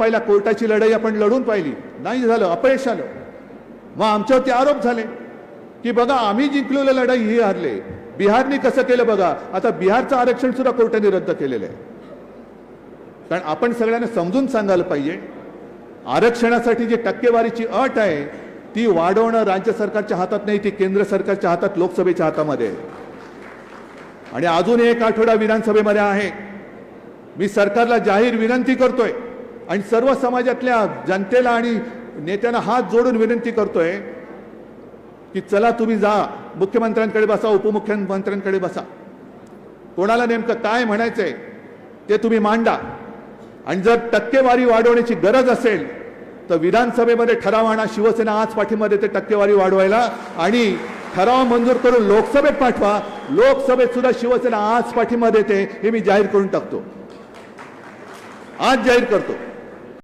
पाहिला कोर्टाची लढाई आपण लढून पाहिली. नाही झालं अपयश आलं. मग आमच्यावरती आरोप झाले. की बघा आम्ही जिंकलेलं लढाई ही हरले. बिहारने कसं केलं बघा आता बिहारचं आरक्षण सुद्धा कोर्टाने रद्द केलेलं आहे. कारण आपण सगळ्यांना समजून सांगायला पाहिजे आरक्षणासाठी जी टक्केवारीची अट आहे ती वाढवणं राज्य सरकारच्या हातात नाही ती केंद्र सरकारच्या हातात लोकसभेच्या हातामध्ये. आहे. आणि अजून एक आठवडा विधानसभेमध्ये आहे. मी सरकारला जाहीर विनंती करतोय. आणि सर्व समाजातल्या जनतेला आणि नेत्यांना हात जोडून विनंती करतोय की चला तुम्ही जा मुख्यमंत्र्यांकडे बसा उपमुख्यमंत्र्यांकडे बसा. कोणाला नेमकं काय म्हणायचंय ते तुम्ही मांडा. आणि जर टक्केवारी वाढवण्याची गरज असेल तर विधानसभेमध्ये ठराव आणा शिवसेना आज पाठीमध्ये ते टक्केवारी वाढवायला. आणि ठराव मंजूर करून लोकसभेत पाठवा. लोकसभेत सुद्धा शिवसेना आज पाठीमध्ये येते हे मी जाहीर करून टाकतो. आज जाहीर करतो.